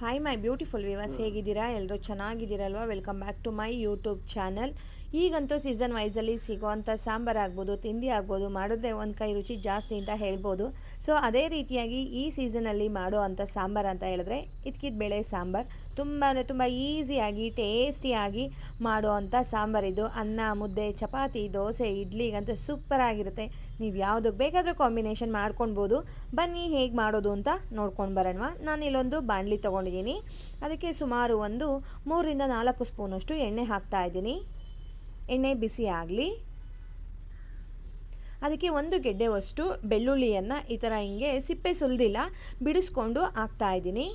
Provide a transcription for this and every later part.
Hi my beautiful viewers ಹೇಗಿದ್ದೀರಾ? ಎಲ್ಲರೂ ಚೆನ್ನಾಗಿದ್ದೀರಲ್ವಾ? Welcome back to my YouTube channel ಈಗಂತೂ season ವೈಸಲ್ಲಿ ಸಿಗುವಂಥ ಸಾಂಬಾರು ಆಗ್ಬೋದು ತಿಂಡಿ ಆಗ್ಬೋದು ಮಾಡಿದ್ರೆ ಒಂದು ಕೈ ರುಚಿ ಜಾಸ್ತಿ ಅಂತ ಹೇಳ್ಬೋದು. ಸೊ ಅದೇ ರೀತಿಯಾಗಿ ಈ ಸೀಸನಲ್ಲಿ ಮಾಡೋ ಅಂಥ ಸಾಂಬಾರು ಅಂತ ಹೇಳಿದ್ರೆ ಇದ್ಕಿದ ಬೇಳೆ ಸಾಂಬಾರು. ತುಂಬ ಅಂದರೆ ತುಂಬ ಈಸಿಯಾಗಿ ಟೇಸ್ಟಿಯಾಗಿ ಮಾಡೋ ಅಂಥ ಸಾಂಬಾರಿದು ಅನ್ನ ಮುದ್ದೆ ಚಪಾತಿ ದೋಸೆ ಇಡ್ಲಿಗಂತೂ ಸೂಪರ್ ಆಗಿರುತ್ತೆ. ನೀವು ಯಾವುದಕ್ಕೆ ಬೇಕಾದರೂ ಕಾಂಬಿನೇಷನ್ ಮಾಡ್ಕೊಳ್ಬೋದು ಬನ್ನಿ ಹೇಗೆ ಮಾಡೋದು ಅಂತ ನೋಡ್ಕೊಂಡು ಬರೋಣವಾ. ನಾನು ಇಲ್ಲೊಂದು ಬಾಣಲಿ ತೊಗೊಂಡಿದ್ದೀನಿ ಅದಕ್ಕೆ ಸುಮಾರು ಒಂದು ಮೂರರಿಂದ ನಾಲ್ಕು ಸ್ಪೂನಷ್ಟು ಎಣ್ಣೆ ಹಾಕ್ತಾ ಇದ್ದೀನಿ. ಎಣ್ಣೆ ಬಿಸಿ ಆಗಲಿ. ಅದಕ್ಕೆ ಒಂದು ಗೆಡ್ಡೆವಷ್ಟು ಬೆಳ್ಳುಳ್ಳಿಯನ್ನು ಈ ಥರ ಹಿಂಗೆ ಸಿಪ್ಪೆ ಸುಲಿದಿಲ್ಲ ಬಿಡಿಸ್ಕೊಂಡು ಹಾಕ್ತಾ ಇದ್ದೀನಿ.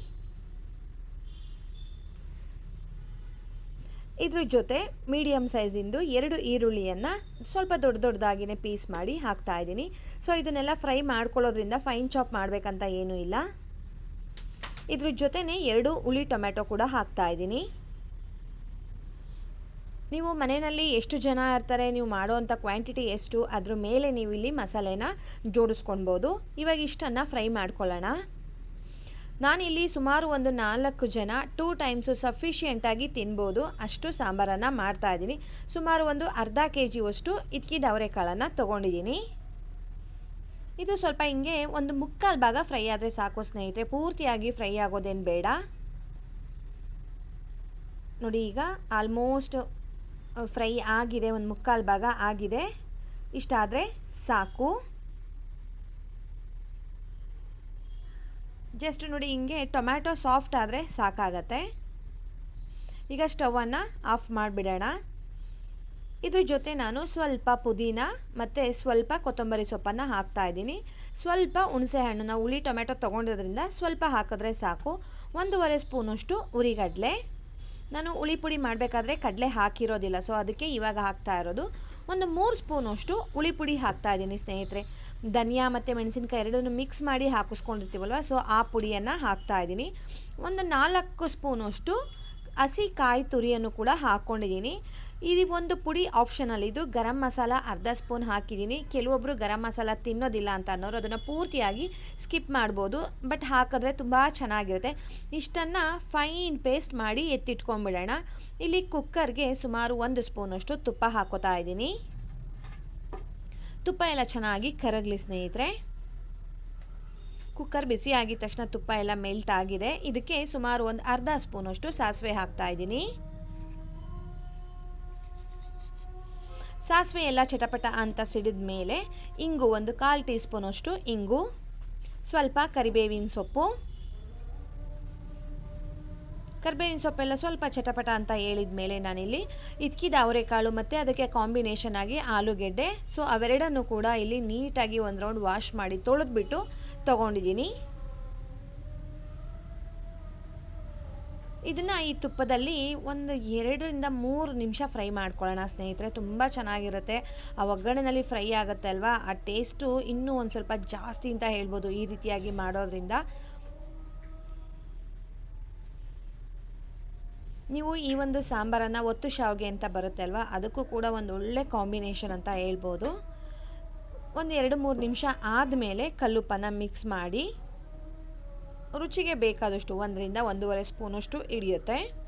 ಇದ್ರ ಜೊತೆ ಮೀಡಿಯಮ್ ಸೈಜಿಂದು ಎರಡು ಈರುಳ್ಳಿಯನ್ನು ಸ್ವಲ್ಪ ದೊಡ್ಡ ದೊಡ್ಡದಾಗಿನೇ ಪೀಸ್ ಮಾಡಿ ಹಾಕ್ತಾ ಇದ್ದೀನಿ. ಸೊ, ಇದನ್ನೆಲ್ಲ ಫ್ರೈ ಮಾಡ್ಕೊಳ್ಳೋದ್ರಿಂದ ಫೈನ್ ಚಾಪ್ ಮಾಡಬೇಕಂತ ಏನೂ ಇಲ್ಲ. ಇದ್ರ ಜೊತೆನೆ ಎರಡು ಹುಳಿ ಟೊಮೆಟೊ ಕೂಡ ಹಾಕ್ತಾ ಇದ್ದೀನಿ. ನೀವು ಮನೆಯಲ್ಲಿ ಎಷ್ಟು ಜನ ಇರ್ತಾರೆ, ನೀವು ಮಾಡೋವಂಥ ಕ್ವಾಂಟಿಟಿ ಎಷ್ಟು, ಅದ್ರ ಮೇಲೆ ನೀವು ಇಲ್ಲಿ ಮಸಾಲೆನ ಜೋಡಿಸ್ಕೊಳ್ಬೋದು. ಇವಾಗ ಇಷ್ಟನ್ನು ಫ್ರೈ ಮಾಡ್ಕೊಳ್ಳೋಣ. ನಾನಿಲ್ಲಿ ಸುಮಾರು ಒಂದು ನಾಲ್ಕು ಜನ ಟೂ ಟೈಮ್ಸು ಸಫಿಷಿಯೆಂಟಾಗಿ ತಿನ್ಬೋದು. ಅಷ್ಟು ಸಾಂಬಾರನ್ನು ಮಾಡ್ತಾಯಿದ್ದೀನಿ ಸುಮಾರು ಒಂದು ಅರ್ಧ ಕೆ ಜಿಯಷ್ಟು ಇದ್ಕಿದ ಅವರೆಕಾಳನ್ನು ತೊಗೊಂಡಿದ್ದೀನಿ. ಇದು ಸ್ವಲ್ಪ ಹಿಂಗೆ ಒಂದು ಮುಕ್ಕಾಲು ಭಾಗ ಫ್ರೈ ಆದರೆ ಸಾಕು ಸ್ನೇಹಿತರೆ. ಪೂರ್ತಿಯಾಗಿ ಫ್ರೈ ಆಗೋದೇನು ಬೇಡ. ನೋಡಿ ಈಗ ಆಲ್ಮೋಸ್ಟ್ ಫ್ರೈ ಆಗಿದೆ, ಒಂದು ಮುಕ್ಕಾಲು ಭಾಗ ಆಗಿದೆ. ಇಷ್ಟಾದರೆ ಸಾಕು. ಜಸ್ಟ್ ನೋಡಿ ಹಿಂಗೆ ಟೊಮ್ಯಾಟೊ ಸಾಫ್ಟ್ ಆದರೆ ಸಾಕಾಗತ್ತೆ. ಈಗ ಸ್ಟವನ್ನು ಆಫ್ ಮಾಡಿಬಿಡೋಣ. ಇದ್ರ ಜೊತೆ ನಾನು ಸ್ವಲ್ಪ ಪುದೀನ ಮತ್ತು ಸ್ವಲ್ಪ ಕೊತ್ತಂಬರಿ ಸೊಪ್ಪನ್ನು ಹಾಕ್ತಾ ಇದ್ದೀನಿ. ಸ್ವಲ್ಪ ಹುಣಸೆ ಹಣ್ಣು ನಾವು ಹುಳಿ ಟೊಮೆಟೊ ತೊಗೊಂಡಿದ್ರಿಂದ ಸ್ವಲ್ಪ ಹಾಕಿದ್ರೆ ಸಾಕು. ಒಂದೂವರೆ ಸ್ಪೂನಷ್ಟು ಉರಿಗಡಲೆ. ನಾನು ಹುಳಿ ಪುಡಿ ಮಾಡಬೇಕಾದ್ರೆ ಕಡಲೆ ಹಾಕಿರೋದಿಲ್ಲ ಸೊ ಅದಕ್ಕೆ ಇವಾಗ ಹಾಕ್ತಾ ಇರೋದು. ಒಂದು ಮೂರು ಸ್ಪೂನಷ್ಟು ಹುಳಿ ಪುಡಿ ಹಾಕ್ತಾ ಇದ್ದೀನಿ ಸ್ನೇಹಿತರೆ. ಧನಿಯಾ ಮತ್ತು ಮೆಣಸಿನ್ಕಾಯಿ ಎರಡನ್ನು ಮಿಕ್ಸ್ ಮಾಡಿ ಹಾಕಿಸ್ಕೊಂಡಿರ್ತೀವಲ್ವ ಸೊ ಆ ಪುಡಿಯನ್ನು ಹಾಕ್ತಾ ಇದ್ದೀನಿ. ಒಂದು ನಾಲ್ಕು ಸ್ಪೂನಷ್ಟು ಹಸಿ ಕಾಯಿ ತುರಿಯನ್ನು ಕೂಡ ಹಾಕ್ಕೊಂಡಿದ್ದೀನಿ ಇದು ಒಂದು ಪುಡಿ ಆಪ್ಷನಲ್. ಇದು ಗರಂ ಮಸಾಲ ಅರ್ಧ ಸ್ಪೂನ್ ಹಾಕಿದ್ದೀನಿ. ಕೆಲವೊಬ್ಬರು ಗರಂ ಮಸಾಲ ತಿನ್ನೋದಿಲ್ಲ ಅಂತ ಅನ್ನೋರು ಅದನ್ನು ಪೂರ್ತಿಯಾಗಿ ಸ್ಕಿಪ್ ಮಾಡ್ಬೋದು. ಬಟ್ ಹಾಕಿದ್ರೆ ತುಂಬ ಚೆನ್ನಾಗಿರುತ್ತೆ. ಇಷ್ಟನ್ನು ಫೈನ್ ಪೇಸ್ಟ್ ಮಾಡಿ ಎತ್ತಿಟ್ಕೊಂಡ್ಬಿಡೋಣ. ಇಲ್ಲಿ ಕುಕ್ಕರ್ಗೆ ಸುಮಾರು ಒಂದು ಸ್ಪೂನಷ್ಟು ತುಪ್ಪ ಹಾಕೋತಾ ಇದ್ದೀನಿ. ತುಪ್ಪ ಎಲ್ಲ ಚೆನ್ನಾಗಿ ಕರಗಲಿ ಸ್ನೇಹಿತರೆ. ಕುಕ್ಕರ್ ಬಿಸಿ ಆಗಿದ ತಕ್ಷಣ ತುಪ್ಪ ಎಲ್ಲ ಮೆಲ್ಟ್ ಆಗಿದೆ. ಇದಕ್ಕೆ ಸುಮಾರು ಒಂದು ಅರ್ಧ ಸ್ಪೂನಷ್ಟು ಸಾಸಿವೆ ಹಾಕ್ತಾ ಇದ್ದೀನಿ. ಸಾಸಿವೆ ಎಲ್ಲ ಚಟಪಟ ಅಂತ ಸಿಡಿದ ಮೇಲೆ ಇಂಗು ಒಂದು ಕಾಲು ಟೀ ಸ್ಪೂನಷ್ಟು ಇಂಗು, ಸ್ವಲ್ಪ ಕರಿಬೇವಿನ ಸೊಪ್ಪು. ಕರಿಬೇವಿನ ಸೊಪ್ಪೆಲ್ಲ ಸ್ವಲ್ಪ ಚಟಪಟ ಅಂತ ಹೇಳಿದ ಮೇಲೆ ನಾನಿಲ್ಲಿ ಇದ್ಕಿದ ಅವರೆಕಾಳು ಮತ್ತು ಅದಕ್ಕೆ ಕಾಂಬಿನೇಷನ್ ಆಗಿ ಆಲೂಗೆಡ್ಡೆ. ಸೊ ಅವೆರಡನ್ನು ಕೂಡ ಇಲ್ಲಿ ನೀಟಾಗಿ ಒಂದು ರೌಂಡ್ ವಾಶ್ ಮಾಡಿ ತೊಳೆದ್ಬಿಟ್ಟು ತೊಗೊಂಡಿದ್ದೀನಿ. ಇದನ್ನು ಈ ತುಪ್ಪದಲ್ಲಿ ಒಂದು ಎರಡರಿಂದ ಮೂರು ನಿಮಿಷ ಫ್ರೈ ಮಾಡ್ಕೊಳ್ಳೋಣ ಸ್ನೇಹಿತರೆ. ತುಂಬ ಚೆನ್ನಾಗಿರುತ್ತೆ. ಆ ಒಗ್ಗರಣೆಯಲ್ಲಿ ಫ್ರೈ ಆಗುತ್ತೆ ಅಲ್ವಾ? ಆ ಟೇಸ್ಟು ಇನ್ನೂ ಒಂದು ಸ್ವಲ್ಪ ಜಾಸ್ತಿ ಅಂತ ಹೇಳ್ಬೋದು ಈ ರೀತಿಯಾಗಿ ಮಾಡೋದ್ರಿಂದ. ನೀವು ಈ ಒಂದು ಸಾಂಬಾರನ್ನು ಒತ್ತು ಶಾವಿಗೆ ಅಂತ ಬರುತ್ತೆ ಅಲ್ವಾ? ಅದಕ್ಕೂ ಕೂಡ ಒಂದು ಒಳ್ಳೆ ಕಾಂಬಿನೇಷನ್ ಅಂತ ಹೇಳ್ಬೋದು. ಒಂದು ಎರಡು ಮೂರು ನಿಮಿಷ ಆದಮೇಲೆ ಕಲ್ಲುಪ್ಪನ್ನು ಮಿಕ್ಸ್ ಮಾಡಿ ರುಚಿಗೆ ಬೇಕಾದಷ್ಟು ಒಂದರಿಂದ ಒಂದೂವರೆ ಸ್ಪೂನಷ್ಟು ಹಿಡಿಯುತ್ತೆ.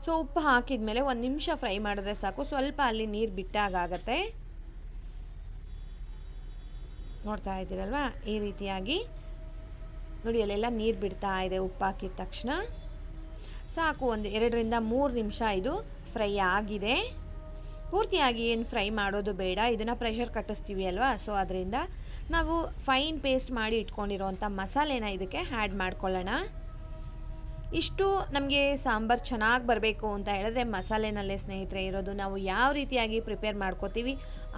ಸೊ, ಉಪ್ಪು ಹಾಕಿದ ಮೇಲೆ ಒಂದು ನಿಮಿಷ ಫ್ರೈ ಮಾಡಿದ್ರೆ ಸಾಕು. ಸ್ವಲ್ಪ ಅಲ್ಲಿ ನೀರು ಬಿಟ್ಟಾಗತ್ತೆ ನೋಡ್ತಾ ಇದ್ದೀರಲ್ವಾ? ಈ ರೀತಿಯಾಗಿ. ನೋಡಿ, ಅಲ್ಲೆಲ್ಲ ನೀರು ಬಿಡ್ತಾ ಇದೆ ಉಪ್ಪು ಹಾಕಿದ ತಕ್ಷಣ. ಸಾಕು, ಒಂದು ಎರಡರಿಂದ ಮೂರು ನಿಮಿಷ ಇದು ಫ್ರೈ ಆಗಿದೆ. ಪೂರ್ತಿಯಾಗಿ ಏನು ಫ್ರೈ ಮಾಡೋದು ಬೇಡ, ಇದನ್ನು ಪ್ರೆಷರ್ ಕಟ್ಟಿಸ್ತೀವಿ ಅಲ್ವಾ? ಸೊ ಅದರಿಂದ ನಾವು ಫೈನ್ ಪೇಸ್ಟ್ ಮಾಡಿ ಇಟ್ಕೊಂಡಿರೋವಂಥ ಮಸಾಲೆನ ಇದಕ್ಕೆ ಆ್ಯಡ್ ಮಾಡ್ಕೊಳ್ಳೋಣ. ಇಷ್ಟು ನಮಗೆ ಸಾಂಬಾರು ಚೆನ್ನಾಗಿ ಬರಬೇಕು ಅಂತ ಹೇಳಿದ್ರೆ ಮಸಾಲೆನಲ್ಲೇ ಸ್ನೇಹಿತರೆ ಇರೋದು. ನಾವು ಯಾವ ರೀತಿಯಾಗಿ ಪ್ರಿಪೇರ್ ಮಾಡ್ಕೋತೀವಿ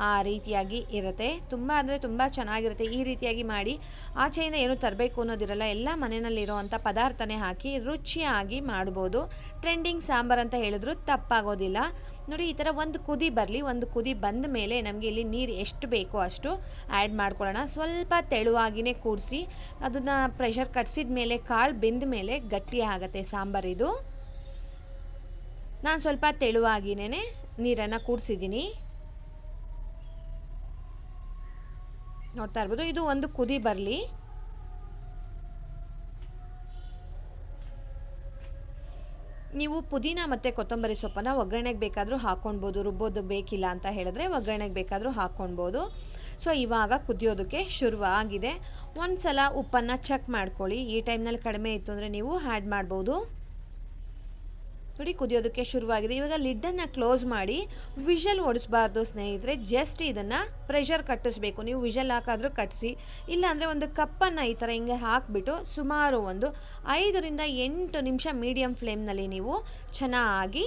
ಆ ರೀತಿಯಾಗಿ ಇರುತ್ತೆ. ತುಂಬ ಅಂದರೆ ತುಂಬ ಚೆನ್ನಾಗಿರುತ್ತೆ. ಈ ರೀತಿಯಾಗಿ ಮಾಡಿ ಆಚೆಯಿಂದ ಏನು ತರಬೇಕು ಅನ್ನೋದಿರಲ್ಲ, ಎಲ್ಲ ಮನೆಯಲ್ಲಿರೋವಂಥ ಪದಾರ್ಥನೇ ಹಾಕಿ ರುಚಿಯಾಗಿ ಮಾಡ್ಬೋದು. ಟ್ರೆಂಡಿಂಗ್ ಸಾಂಬಾರು ಅಂತ ಹೇಳಿದ್ರು ತಪ್ಪಾಗೋದಿಲ್ಲ. ನೋಡಿ, ಈ ಥರ ಒಂದು ಕುದಿ ಬರಲಿ, ಒಂದು ಕುದಿ ಬಂದ ಮೇಲೆ ನಮಗೆ ಇಲ್ಲಿ ನೀರು ಎಷ್ಟು ಬೇಕೋ ಅಷ್ಟು ಆ್ಯಡ್ ಮಾಡ್ಕೊಳ್ಳೋಣ. ಸ್ವಲ್ಪ ತೆಳುವಾಗಿಯೇ ಕೂಡಿಸಿ, ಅದನ್ನು ಪ್ರೆಷರ್ ಕಟ್ಸಿದ ಮೇಲೆ ಕಾಳು ಬೆಂದ ಮೇಲೆ ಗಟ್ಟಿ ಆಗುತ್ತೆ ಇದು. ನಾನು ಸ್ವಲ್ಪ ತೆಳುವಾಗಿನೇ ನೀರನ್ನು ಕೂಡಿಸಿದ್ದೀನಿ ನೋಡ್ತಾ ಇರ್ಬೋದು, ಇದು ಒಂದು ಕುದಿ ಬರಲಿ. ನೀವು ಪುದೀನ ಮತ್ತು ಕೊತ್ತಂಬರಿ ಸೊಪ್ಪನ್ನು ಒಗ್ಗರಣೆಗೆ ಬೇಕಾದರೂ ಹಾಕ್ಕೊಳ್ಬೋದು ರುಬ್ಬೋದು ಬೇಕಿಲ್ಲ ಅಂತ ಹೇಳಿದ್ರೆ ಒಗ್ಗರಣೆಗೆ ಬೇಕಾದರೂ ಹಾಕ್ಕೊಳ್ಬೋದು ಸೊ ಇವಾಗ ಕುದಿಯೋದಕ್ಕೆ ಶುರುವಾಗಿದೆ. ಒಂದು ಸಲ ಉಪ್ಪನ್ನು ಚೆಕ್ ಮಾಡ್ಕೊಳ್ಳಿ. ಈ ಟೈಮ್ನಲ್ಲಿ ಕಡಿಮೆ ಇತ್ತು ಅಂದರೆ ನೀವು ಆ್ಯಡ್ ಮಾಡ್ಬೋದು. ನೋಡಿ ಕುದಿಯೋದಕ್ಕೆ ಶುರುವಾಗಿದೆ. ಇವಾಗ ಲಿಡ್ಡನ್ನು ಕ್ಲೋಸ್ ಮಾಡಿ ವಿಷಲ್ ಓಡಿಸ್ಬಾರ್ದು ಸ್ನೇಹಿತರೆ. ಜಸ್ಟ್ ಇದನ್ನು ಪ್ರೆಷರ್ ಕಟ್ಟಿಸ್ಬೇಕು. ನೀವು ವಿಷಲ್ ಹಾಕಾದರೂ ಕಟ್ಟಿಸಿ ಇಲ್ಲಾಂದರೆ ಒಂದು ಕಪ್ಪನ್ನು ಈ ಥರ ಹಿಂಗೆ ಹಾಕಿಬಿಟ್ಟು ಸುಮಾರು ಒಂದು ಐದರಿಂದ ಎಂಟು ನಿಮಿಷ ಮೀಡಿಯಮ್ ಫ್ಲೇಮ್ನಲ್ಲಿ ನೀವು ಚೆನ್ನಾಗಿ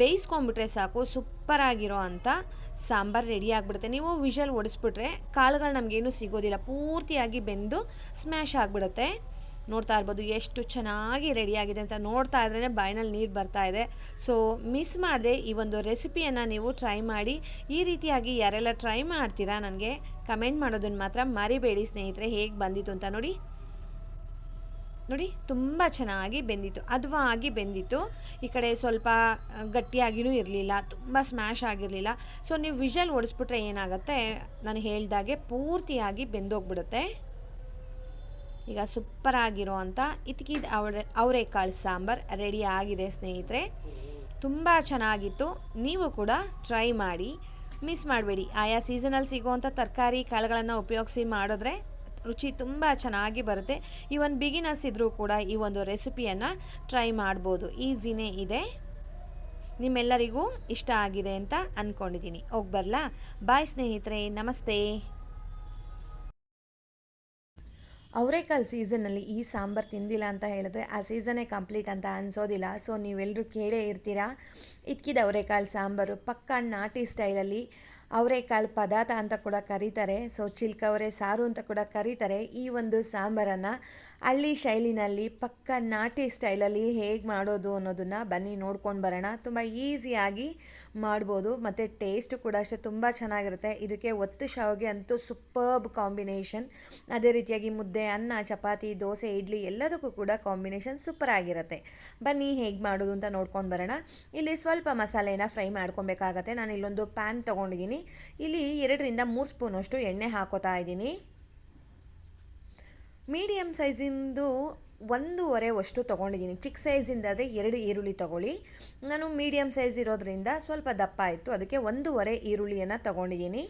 ಬೇಯಿಸ್ಕೊಂಬಿಟ್ರೆ ಸಾಕು. ಸೂಪರಾಗಿರೋ ಅಂಥ ಸಾಂಬಾರು ರೆಡಿ ಆಗಿಬಿಡುತ್ತೆ. ನೀವು ವಿಷಲ್ ಓಡಿಸ್ಬಿಟ್ರೆ ಕಾಳುಗಳು ನಮಗೇನು ಸಿಗೋದಿಲ್ಲ. ಪೂರ್ತಿಯಾಗಿ ಬೆಂದು ಸ್ಮ್ಯಾಶ್ ಆಗಿಬಿಡುತ್ತೆ. ನೋಡ್ತಾ ಇರ್ಬೋದು ಎಷ್ಟು ಚೆನ್ನಾಗಿ ರೆಡಿಯಾಗಿದೆ ಅಂತ ನೋಡ್ತಾ ಇದ್ರೇ ಬಾಯಿನಲ್ಲಿ ನೀರು ಬರ್ತಾ ಇದೆ. ಸೊ ಮಿಸ್ ಮಾಡದೆ ಈ ಒಂದು ರೆಸಿಪಿಯನ್ನು ನೀವು ಟ್ರೈ ಮಾಡಿ. ಈ ರೀತಿಯಾಗಿ ಯಾರೆಲ್ಲ ಟ್ರೈ ಮಾಡ್ತೀರಾ ನನಗೆ ಕಮೆಂಟ್ ಮಾಡೋದನ್ನು ಮಾತ್ರ ಮರಿಬೇಡಿ ಸ್ನೇಹಿತರೆ, ಹೇಗೆ ಬಂದಿತ್ತು ಅಂತ ನೋಡಿ. ನೋಡಿ, ತುಂಬ ಚೆನ್ನಾಗಿ ಬೆಂದಿತ್ತು ಹದವಾಗಿ ಬೆಂದಿತ್ತು. ಈ ಕಡೆ ಸ್ವಲ್ಪ ಗಟ್ಟಿಯಾಗಿಯೂ ಇರಲಿಲ್ಲ, ತುಂಬ ಸ್ಮ್ಯಾಶ್ ಆಗಿರಲಿಲ್ಲ. ಸೊ ನೀವು ವಿಷಲ್ ಓಡಿಸ್ಬಿಟ್ರೆ ಏನಾಗುತ್ತೆ? ನಾನು ಹೇಳ್ದಾಗೆ ಪೂರ್ತಿಯಾಗಿ ಬೆಂದೋಗ್ಬಿಡುತ್ತೆ. ಈಗ ಸೂಪರ್ ಆಗಿರೋ ಅಂಥ ಇತ್ಕಿದ ಅವರೆ ಅವರೆಕಾಳು ಸಾಂಬಾರು ರೆಡಿ ಆಗಿದೆ ಸ್ನೇಹಿತರೆ. ತುಂಬ ಚೆನ್ನಾಗಿತ್ತು. ನೀವು ಕೂಡ ಟ್ರೈ ಮಾಡಿ. ಮಿಸ್ ಮಾಡಬೇಡಿ. ಆಯಾ ಸೀಸನಲ್ಲಿ ಸಿಗುವಂಥ ತರಕಾರಿ ಕಾಳುಗಳನ್ನು ಉಪಯೋಗಿಸಿ ಮಾಡಿದ್ರೆ ರುಚಿ ತುಂಬ ಚೆನ್ನಾಗಿ ಬರುತ್ತೆ. ಈ ಒಂದು ಬಿಗಿನರ್ಸ್ ಇದ್ದರೂ ಕೂಡ ಈ ಒಂದು ರೆಸಿಪಿಯನ್ನು ಟ್ರೈ ಮಾಡ್ಬೋದು. ಈಸಿನೇ ಇದೆ. ನಿಮ್ಮೆಲ್ಲರಿಗೂ ಇಷ್ಟ ಆಗಿದೆ ಅಂತ ಅಂದ್ಕೊಂಡಿದ್ದೀನಿ ಹೋಗಿ ಬರಲಾ? ಬಾಯ್ ಸ್ನೇಹಿತರೆ. ನಮಸ್ತೆ. ಅವರೆಕಾಳು ಸೀಸನ್ನಲ್ಲಿ ಈ ಸಾಂಬಾರು ತಿಂದಿಲ್ಲ ಅಂತ ಹೇಳಿದ್ರೆ ಆ ಸೀಸನೇ ಕಂಪ್ಲೀಟ್ ಅಂತ ಅನಿಸೋದಿಲ್ಲ. ಸೊ ನೀವೆಲ್ಲರೂ ಕೇಳೇ ಇರ್ತೀರಾ? ಇದ್ಕಿದ ಅವರೆಕಾಳು ಸಾಂಬಾರು. ಪಕ್ಕ ನಾಟಿ ಸ್ಟೈಲಲ್ಲಿ ಅವರೆಕಾಳು ಪದಾರ್ಥ ಅಂತ ಕೂಡ ಕರೀತಾರೆ. ಸೊ ಚಿಲ್ಕವರೆ ಸಾರು ಅಂತ ಕೂಡ ಕರೀತಾರೆ. ಈ ಒಂದು ಸಾಂಬಾರನ್ನು ಹಳ್ಳಿ ಶೈಲಿನಲ್ಲಿ, ಪಕ್ಕ ನಾಟಿ ಸ್ಟೈಲಲ್ಲಿ ಹೇಗೆ ಮಾಡೋದು ಅನ್ನೋದನ್ನು ಬನ್ನಿ ನೋಡ್ಕೊಂಡು ಬರೋಣ. ತುಂಬ ಈಸಿಯಾಗಿ ಮಾಡ್ಬೋದು. ಮತ್ತು ಟೇಸ್ಟು ಕೂಡ ಅಷ್ಟೇ ತುಂಬ ಚೆನ್ನಾಗಿರುತ್ತೆ. ಇದಕ್ಕೆ ಒತ್ತು ಶಾವಿಗೆ ಅಂತೂ ಸೂಪರ್ಬ್ ಕಾಂಬಿನೇಷನ್ ಅದೇ ರೀತಿಯಾಗಿ ಮುದ್ದೆ, ಅನ್ನ, ಚಪಾತಿ, ದೋಸೆ, ಇಡ್ಲಿ ಎಲ್ಲದಕ್ಕೂ ಕೂಡ ಕಾಂಬಿನೇಷನ್ ಸೂಪರ್ ಆಗಿರುತ್ತೆ. ಬನ್ನಿ ಹೇಗೆ ಮಾಡೋದು ಅಂತ ನೋಡ್ಕೊಂಡು ಬರೋಣ. ಇಲ್ಲಿ ಸ್ವಲ್ಪ ಮಸಾಲೆನ ಫ್ರೈ ಮಾಡ್ಕೊಬೇಕಾಗತ್ತೆ. ನಾನು ಇಲ್ಲೊಂದು ಪ್ಯಾನ್ ತೊಗೊಂಡಿದ್ದೀನಿ. ಇಲ್ಲಿ ಎರಡರಿಂದ ಮೂರು ಸ್ಪೂನಷ್ಟು ಎಣ್ಣೆ ಹಾಕೋತಾ ಇದ್ದೀನಿ. ಮೀಡಿಯಮ್ ಸೈಜಿಂದು ಒಂದೂವರೆ ಅಷ್ಟು ತೊಗೊಂಡಿದ್ದೀನಿ. ಚಿಕ್ಕ ಸೈಜಿಂದಾದರೆ ಎರಡು ಈರುಳ್ಳಿ ತೊಗೊಳ್ಳಿ. ನಾನು ಮೀಡಿಯಮ್ ಸೈಜ್ ಇರೋದ್ರಿಂದ ಸ್ವಲ್ಪ ದಪ್ಪ ಆಯಿತು. ಅದಕ್ಕೆ ಒಂದೂವರೆ ಈರುಳ್ಳಿಯನ್ನು ತೊಗೊಂಡಿದ್ದೀನಿ.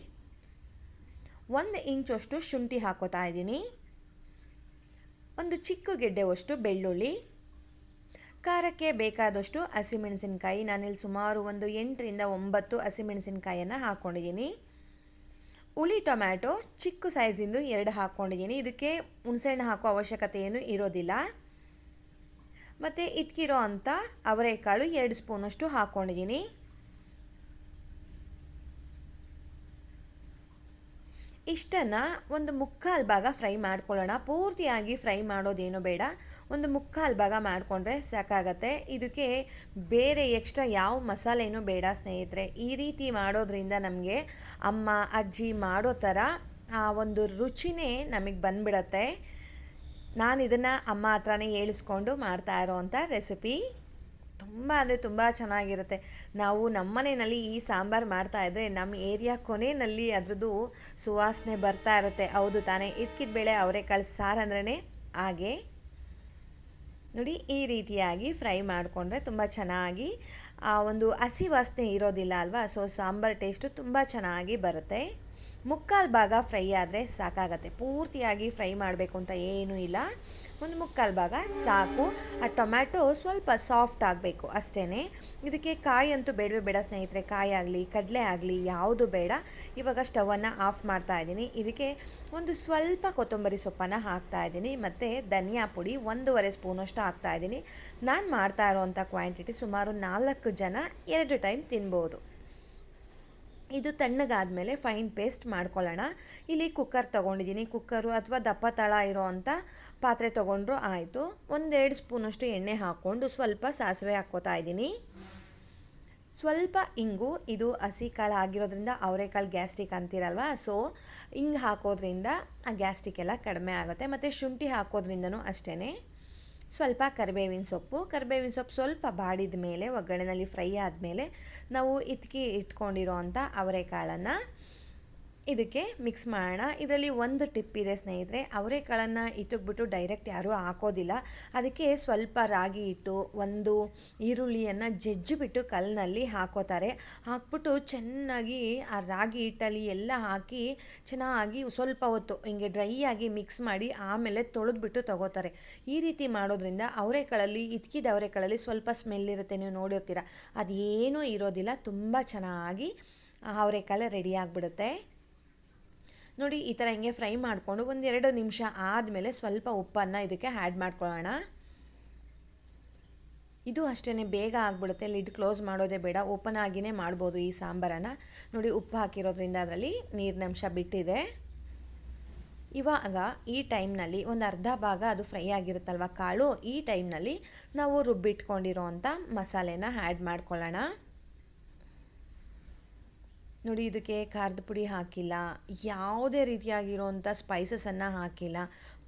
ಒಂದು ಇಂಚಷ್ಟು ಶುಂಠಿ ಹಾಕೋತಾ ಇದ್ದೀನಿ. ಒಂದು ಚಿಕ್ಕ ಗೆಡ್ಡೆವಷ್ಟು ಬೆಳ್ಳುಳ್ಳಿ. ಖಾರಕ್ಕೆ ಬೇಕಾದಷ್ಟು ಹಸಿಮೆಣಸಿನ್ಕಾಯಿ. ನಾನಿಲ್ಲಿ ಸುಮಾರು ಒಂದು ಎಂಟರಿಂದ ಒಂಬತ್ತು ಹಸಿಮೆಣಸಿನ್ಕಾಯನ್ನು ಹಾಕ್ಕೊಂಡಿದ್ದೀನಿ ಹುಳಿ ಟೊಮ್ಯಾಟೊ ಚಿಕ್ಕ ಸೈಜಿಂದು ಎರಡು ಹಾಕ್ಕೊಂಡಿದ್ದೀನಿ ಇದಕ್ಕೆ ಹುಣಸೆಹಣ್ಣು ಹಾಕೋ ಅವಶ್ಯಕತೆ ಏನು ಇರೋದಿಲ್ಲ. ಮತ್ತು ಇದ್ಕಿರೋ ಅಂಥ ಅವರೆಕಾಳು ಎರಡು ಸ್ಪೂನಷ್ಟು ಹಾಕ್ಕೊಂಡಿದ್ದೀನಿ ಇಷ್ಟನ್ನು ಒಂದು ಮುಕ್ಕಾಲು ಭಾಗ ಫ್ರೈ ಮಾಡ್ಕೊಳ್ಳೋಣ. ಪೂರ್ತಿಯಾಗಿ ಫ್ರೈ ಮಾಡೋದೇನು ಬೇಡ. ಒಂದು ಮುಕ್ಕಾಲು ಭಾಗ ಮಾಡಿಕೊಂಡ್ರೆ ಸಾಕಾಗತ್ತೆ. ಇದಕ್ಕೆ ಬೇರೆ ಎಕ್ಸ್ಟ್ರಾ ಯಾವ ಮಸಾಲೆನೂ ಬೇಡ ಸ್ನೇಹಿತರೆ. ಈ ರೀತಿ ಮಾಡೋದ್ರಿಂದ ನಮಗೆ ಅಮ್ಮ, ಅಜ್ಜಿ ಮಾಡೋ ಥರ ಆ ಒಂದು ರುಚಿನೇ ನಮಗೆ ಬಂದ್ಬಿಡತ್ತೆ. ನಾನು ಇದನ್ನು ಅಮ್ಮ ಹತ್ರನೇ ಹೇಳಿಸ್ಕೊಂಡು ಮಾಡ್ತಾ ಇರೋವಂಥ ರೆಸಿಪಿ. ತುಂಬ ಅಂದರೆ ತುಂಬ ಚೆನ್ನಾಗಿರುತ್ತೆ. ನಾವು ನಮ್ಮನೆಯಲ್ಲಿ ಈ ಸಾಂಬಾರು ಮಾಡ್ತಾ ಇದ್ದರೆ ನಮ್ಮ ಏರಿಯಾ ಕೊನೆಯಲ್ಲಿ ಅದರದ್ದು ಸುವಾಸನೆ ಬರ್ತಾ ಇರುತ್ತೆ. ಹೌದು ತಾನೇ. ಇದ್ಕಿದ ಬೇಳೆ ಅವರೆಕಾಳು ಸಾರು ಅಂದ್ರೇ ಹಾಗೆ. ನೋಡಿ, ಈ ರೀತಿಯಾಗಿ ಫ್ರೈ ಮಾಡಿಕೊಂಡ್ರೆ ತುಂಬ ಚೆನ್ನಾಗಿ, ಆ ಒಂದು ಹಸಿ ವಾಸನೆ ಇರೋದಿಲ್ಲ ಅಲ್ವಾ? ಸೊ, ಸಾಂಬಾರು ಟೇಸ್ಟು ತುಂಬ ಚೆನ್ನಾಗಿ ಬರುತ್ತೆ. ಮುಕ್ಕಾಲು ಭಾಗ ಫ್ರೈ ಆದರೆ ಸಾಕಾಗತ್ತೆ. ಪೂರ್ತಿಯಾಗಿ ಫ್ರೈ ಮಾಡಬೇಕು ಅಂತ ಏನೂ ಇಲ್ಲ. ಒಂದು ಮುಕ್ಕಾಲು ಭಾಗ. ಸಾಕು. ಆ ಟೊಮ್ಯಾಟೊ ಸ್ವಲ್ಪ ಸಾಫ್ಟ್ ಆಗಬೇಕು ಅಷ್ಟೇ ಇದಕ್ಕೆ ಕಾಯಿ ಅಂತೂ ಬೇಡವೇ ಬೇಡ ಸ್ನೇಹಿತರೆ. ಕಾಯಿ ಆಗಲಿ, ಕಡಲೆ ಆಗಲಿ ಯಾವುದು ಬೇಡ. ಇವಾಗ ಸ್ಟವನ್ನು ಆಫ್ ಮಾಡ್ತಾ ಇದ್ದೀನಿ. ಇದಕ್ಕೆ ಒಂದು ಸ್ವಲ್ಪ ಕೊತ್ತಂಬರಿ ಸೊಪ್ಪನ್ನು ಹಾಕ್ತಾ ಇದ್ದೀನಿ. ಮತ್ತು ಧನಿಯಾ ಪುಡಿ ಒಂದೂವರೆ ಸ್ಪೂನಷ್ಟು ಹಾಕ್ತಾ ಇದ್ದೀನಿ. ನಾನು ಮಾಡ್ತಾ ಇರೋವಂಥ ಕ್ವಾಂಟಿಟಿ ಸುಮಾರು ನಾಲ್ಕು ಜನ ಎರಡು ಟೈಮ್ ತಿನ್ಬೋದು. ಇದು ತಣ್ಣಗಾದಮೇಲೆ ಫೈನ್ ಪೇಸ್ಟ್ ಮಾಡ್ಕೊಳ್ಳೋಣ. ಇಲ್ಲಿ ಕುಕ್ಕರ್ ತೊಗೊಂಡಿದ್ದೀನಿ. ಕುಕ್ಕರು ಅಥವಾ ದಪ್ಪ ತಳ ಇರೋ ಅಂಥ ಪಾತ್ರೆ ತೊಗೊಂಡ್ರು ಆಯಿತು. ಒಂದೆರಡು ಸ್ಪೂನಷ್ಟು ಎಣ್ಣೆ ಹಾಕ್ಕೊಂಡು ಸ್ವಲ್ಪ ಸಾಸಿವೆ ಹಾಕ್ಕೋತಾ ಇದ್ದೀನಿ. ಸ್ವಲ್ಪ ಇಂಗು, ಇದು ಹಸಿ ಕಾಳು ಆಗಿರೋದ್ರಿಂದ ಅವರೆಕಾಳು ಗ್ಯಾಸ್ಟ್ರಿಕ್ ಅಂತೀರಲ್ವ? ಸೊ ಹಿಂಗೆ ಹಾಕೋದ್ರಿಂದ ಆ ಗ್ಯಾಸ್ಟ್ರಿಕ್ ಎಲ್ಲ ಕಡಿಮೆ ಆಗುತ್ತೆ. ಮತ್ತು ಶುಂಠಿ ಹಾಕೋದ್ರಿಂದನೂ ಅಷ್ಟೇ ಸ್ವಲ್ಪ ಕರಿಬೇವಿನ ಸೊಪ್ಪು ಕರಿಬೇವಿನ ಸೊಪ್ಪು ಸ್ವಲ್ಪ ಬಾಡಿದ ಮೇಲೆ ಒಗ್ಗರಣೆಯಲ್ಲಿ ಫ್ರೈ ಆದಮೇಲೆ ನಾವು ಇತ್ಕಿ ಇಟ್ಕೊಂಡಿರೋ ಅಂಥ ಅವರೆಕಾಳನ್ನು ಇದಕ್ಕೆ ಮಿಕ್ಸ್ ಮಾಡೋಣ. ಇದರಲ್ಲಿ ಒಂದು ಟಿಪ್ ಇದೆ ಸ್ನೇಹಿತರೆ ಅವರೆಕಾಳನ್ನು ಇಟ್ಟುಬಿಟ್ಟು ಡೈರೆಕ್ಟ್ ಯಾರೂ ಹಾಕೋದಿಲ್ಲ. ಅದಕ್ಕೆ ಸ್ವಲ್ಪ ರಾಗಿ ಇಟ್ಟು ಒಂದು ಈರುಳ್ಳಿಯನ್ನು ಜಜ್ಜಿಬಿಟ್ಟು ಕಲ್ಲಿನಲ್ಲಿ ಹಾಕೋತಾರೆ. ಹಾಕ್ಬಿಟ್ಟು ಚೆನ್ನಾಗಿ ಆ ರಾಗಿ ಹಿಟ್ಟಲ್ಲಿ ಎಲ್ಲ ಹಾಕಿ ಚೆನ್ನಾಗಿ ಸ್ವಲ್ಪ ಹೊತ್ತು ಹಿಂಗೆ ಡ್ರೈ ಆಗಿ ಮಿಕ್ಸ್ ಮಾಡಿ ಆಮೇಲೆ ತೊಳೆದ್ಬಿಟ್ಟು ತಗೋತಾರೆ. ಈ ರೀತಿ ಮಾಡೋದ್ರಿಂದ ಅವರೆಕಾಳಲ್ಲಿ ಇದ್ಕಿದ ಅವರೆಕಾಳಲ್ಲಿ ಸ್ವಲ್ಪ ಸ್ಮೆಲ್ ಇರುತ್ತೆ. ನೀವು ನೋಡಿರ್ತೀರ. ಅದೇನೂ ಇರೋದಿಲ್ಲ. ತುಂಬ ಚೆನ್ನಾಗಿ ಅವರೆಕಾಳು ರೆಡಿ ಆಗಿಬಿಡುತ್ತೆ. ನೋಡಿ, ಈ ಥರ ಹಿಂಗೆ ಫ್ರೈ ಮಾಡಿಕೊಂಡು ಒಂದೆರಡು ನಿಮಿಷ ಆದಮೇಲೆ ಸ್ವಲ್ಪ ಉಪ್ಪನ್ನು ಇದಕ್ಕೆ ಆ್ಯಡ್ ಮಾಡ್ಕೊಳ್ಳೋಣ. ಇದು ಅಷ್ಟೇ ಬೇಗ ಆಗಿಬಿಡುತ್ತೆ. ಲಿಡ್ ಕ್ಲೋಸ್ ಮಾಡೋದೇ ಬೇಡ. ಓಪನ್ ಆಗಿಯೇ ಮಾಡ್ಬೋದು ಈ ಸಾಂಬಾರನ್ನು. ನೋಡಿ, ಉಪ್ಪು ಹಾಕಿರೋದ್ರಿಂದ ಅದರಲ್ಲಿ ನೀರಿನಂಶ ಬಿಟ್ಟಿದೆ. ಇವಾಗ ಈ ಟೈಮ್ನಲ್ಲಿ ಒಂದು ಅರ್ಧ ಭಾಗ ಅದು ಫ್ರೈ ಆಗಿರುತ್ತಲ್ವ ಕಾಳು, ಈ ಟೈಮ್ನಲ್ಲಿ ನಾವು ರುಬ್ಬಿಟ್ಕೊಂಡಿರೋ ಅಂಥ ಮಸಾಲೆನ ಆ್ಯಡ್ ಮಾಡ್ಕೊಳ್ಳೋಣ. ನೋಡಿ, ಇದಕ್ಕೆ ಖಾರದ ಪುಡಿ ಹಾಕಿಲ್ಲ, ಯಾವುದೇ ರೀತಿಯಾಗಿರೋವಂಥ ಸ್ಪೈಸಸನ್ನು ಹಾಕಿಲ್ಲ.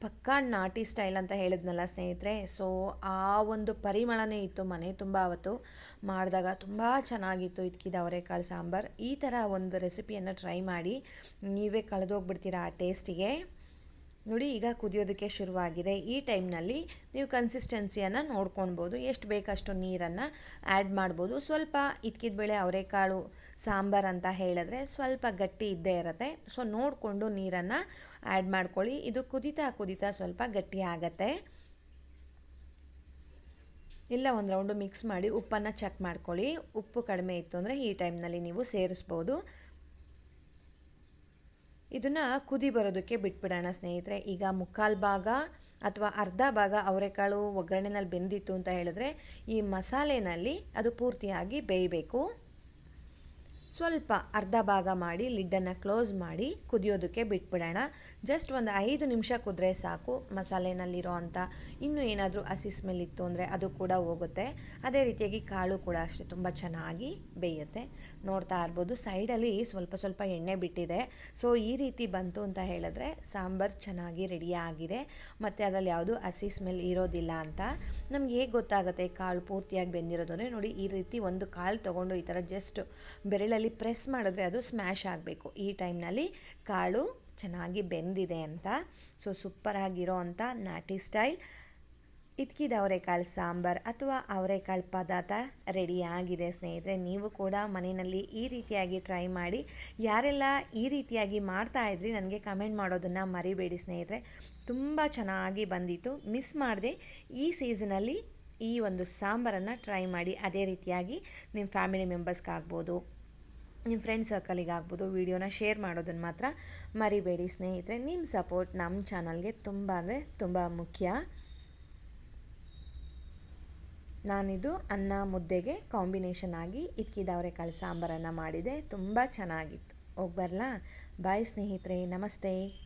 ಪಕ್ಕಾ ನಾಟಿ ಸ್ಟೈಲ್ ಅಂತ ಹೇಳಿದ್ನಲ್ಲ ಸ್ನೇಹಿತರೆ ಸೊ ಆ ಒಂದು ಪರಿಮಳನೇ ಇತ್ತು ಮನೆ ತುಂಬ ಅವತ್ತು. ಮಾಡಿದಾಗ ತುಂಬ ಚೆನ್ನಾಗಿತ್ತು ಇದಕ್ಕಿದ ಅವರೆಕಾಳು ಸಾಂಬಾರು. ಈ ಥರ ಒಂದು ರೆಸಿಪಿಯನ್ನು ಟ್ರೈ ಮಾಡಿ, ನೀವೇ ಕಳೆದೋಗ್ಬಿಡ್ತೀರಾ ಆ ಟೇಸ್ಟಿಗೆ ನೋಡಿ, ಈಗ ಕುದಿಯೋದಕ್ಕೆ ಶುರುವಾಗಿದೆ. ಈ ಟೈಮ್ನಲ್ಲಿ ನೀವು ಕನ್ಸಿಸ್ಟೆನ್ಸಿಯನ್ನು ನೋಡ್ಕೊಳ್ಬೋದು ಎಷ್ಟು ಬೇಕಷ್ಟು ನೀರನ್ನು ಆ್ಯಡ್ ಮಾಡ್ಬೋದು. ಸ್ವಲ್ಪ ಇದ್ಕಿದ ಬೇಳೆ ಅವರೆಕಾಳು, ಸಾಂಬಾರು ಅಂತ ಹೇಳಿದ್ರೆ ಸ್ವಲ್ಪ ಗಟ್ಟಿ ಇದ್ದೇ ಇರುತ್ತೆ. ಸೊ ನೋಡಿಕೊಂಡು ನೀರನ್ನು ಆ್ಯಡ್ ಮಾಡ್ಕೊಳ್ಳಿ. ಇದು ಕುದಿತಾ ಕುದಿತಾ ಸ್ವಲ್ಪ ಗಟ್ಟಿ ಆಗತ್ತೆ. ಇಲ್ಲ, ಒಂದು ರೌಂಡು ಮಿಕ್ಸ್ ಮಾಡಿ ಉಪ್ಪನ್ನು ಚೆಕ್ ಮಾಡ್ಕೊಳ್ಳಿ. ಉಪ್ಪು ಕಡಿಮೆ ಇತ್ತು ಅಂದರೆ ಈ ಟೈಮ್ನಲ್ಲಿ ನೀವು ಸೇರಿಸ್ಬೋದು. ಇದನ್ನು ಕುದಿ ಬರೋದಕ್ಕೆ ಬಿಟ್ಬಿಡೋಣ ಸ್ನೇಹಿತರೆ. ಈಗ ಮುಕ್ಕಾಲು ಭಾಗ ಅಥವಾ ಅರ್ಧ ಭಾಗ ಅವರೆಕಾಳು ಒಗ್ಗರಣೆನಲ್ಲಿ ಬೆಂದಿತ್ತು ಅಂತ ಹೇಳಿದ್ರೆ ಈ ಮಸಾಲೆನಲ್ಲಿ ಅದು ಪೂರ್ತಿಯಾಗಿ ಬೇಯಬೇಕು. ಸ್ವಲ್ಪ ಅರ್ಧ ಭಾಗ ಮಾಡಿ, ಲಿಡ್ಡನ್ನು ಕ್ಲೋಸ್ ಮಾಡಿ ಕುದಿಯೋದಕ್ಕೆ ಬಿಟ್ಬಿಡೋಣ. ಜಸ್ಟ್ ಒಂದು ಐದು ನಿಮಿಷ ಕುದ್ರೆ ಸಾಕು. ಮಸಾಲೆನಲ್ಲಿರೋ ಅಂಥ ಇನ್ನೂ ಏನಾದರೂ ಹಸಿ ಸ್ಮೆಲ್ ಇತ್ತು ಅಂದರೆ ಅದು ಕೂಡ ಹೋಗುತ್ತೆ. ಅದೇ ರೀತಿಯಾಗಿ ಕಾಳು ಕೂಡ ಅಷ್ಟೇ ತುಂಬ ಚೆನ್ನಾಗಿ ಬೇಯುತ್ತೆ. ನೋಡ್ತಾ ಇರ್ಬೋದು, ಸೈಡಲ್ಲಿ ಸ್ವಲ್ಪ ಸ್ವಲ್ಪ ಎಣ್ಣೆ ಬಿಟ್ಟಿದೆ. ಸೊ, ಈ ರೀತಿ ಬಂತು ಅಂತ ಹೇಳಿದ್ರೆ ಸಾಂಬಾರು ಚೆನ್ನಾಗಿ ರೆಡಿ ಆಗಿದೆ. ಮತ್ತು ಅದರಲ್ಲಿ ಯಾವುದು ಹಸಿ ಸ್ಮೆಲ್ ಇರೋದಿಲ್ಲ ಅಂತ ನಮ್ಗೆ ಹೇಗೆ ಗೊತ್ತಾಗುತ್ತೆ? ಕಾಳು ಪೂರ್ತಿಯಾಗಿ ಬೆಂದಿರೋದು ನೋಡಿ, ಈ ರೀತಿ ಒಂದು ಕಾಳು ತೊಗೊಂಡು ಈ ಥರ ಜಸ್ಟ್ ಬೆರಳಲ್ಲಿ ಪ್ರೆಸ್ ಮಾಡಿದ್ರೆ ಅದು ಸ್ಮ್ಯಾಶ್ ಆಗಬೇಕು. ಈ ಟೈಮ್ನಲ್ಲಿ ಕಾಳು ಚೆನ್ನಾಗಿ ಬೆಂದಿದೆ ಅಂತ. ಸೊ ಸೂಪರಾಗಿರೋ ಅಂಥ ನಾಟಿ ಸ್ಟೈಲ್ ಇದ್ಕಿದ ಅವರೆಕಾಳು ಸಾಂಬಾರು ಅಥವಾ ಅವರೆಕಾಳು ಪದಾರ್ಥ ರೆಡಿ ಆಗಿದೆ ಸ್ನೇಹಿತರೆ. ನೀವು ಕೂಡ ಮನೆಯಲ್ಲಿ ಈ ರೀತಿಯಾಗಿ ಟ್ರೈ ಮಾಡಿ. ಯಾರೆಲ್ಲ ಈ ರೀತಿಯಾಗಿ ಮಾಡ್ತಾ ಇದ್ರಿ ನನಗೆ ಕಮೆಂಟ್ ಮಾಡೋದನ್ನು ಮರಿಬೇಡಿ ಸ್ನೇಹಿತರೆ. ತುಂಬ ಚೆನ್ನಾಗಿ ಬಂದಿತ್ತು. ಮಿಸ್ ಮಾಡದೆ ಈ ಸೀಸನಲ್ಲಿ ಈ ಒಂದು ಸಾಂಬಾರನ್ನು ಟ್ರೈ ಮಾಡಿ. ಅದೇ ರೀತಿಯಾಗಿ ನಿಮ್ಮ ಫ್ಯಾಮಿಲಿ ಮೆಂಬರ್ಸ್ಗಾಗ್ಬೋದು ನಿಮ್ಮ ಫ್ರೆಂಡ್ ಸರ್ಕಲಿಗಾಗ್ಬೋದು ವಿಡಿಯೋನ ಶೇರ್ ಮಾಡೋದನ್ನು ಮಾತ್ರ ಮರಿಬೇಡಿ ಸ್ನೇಹಿತರೆ. ನಿಮ್ಮ ಸಪೋರ್ಟ್ ನಮ್ಮ ಚಾನಲ್ಗೆ ತುಂಬ ಅಂದರೆ ತುಂಬ ಮುಖ್ಯ. ನಾನಿದು ಅನ್ನ ಮುದ್ದೆಗೆ ಕಾಂಬಿನೇಷನ್ ಆಗಿ ಇದ್ಕಿದ ಅವರೆಕಾಳು ಸಾಂಬಾರನ್ನು ಮಾಡಿದೆ. ತುಂಬ ಚೆನ್ನಾಗಿತ್ತು. ಹೋಗಿ ಬರಲಾ? ಬಾಯ್ ಸ್ನೇಹಿತರೆ. ನಮಸ್ತೆ.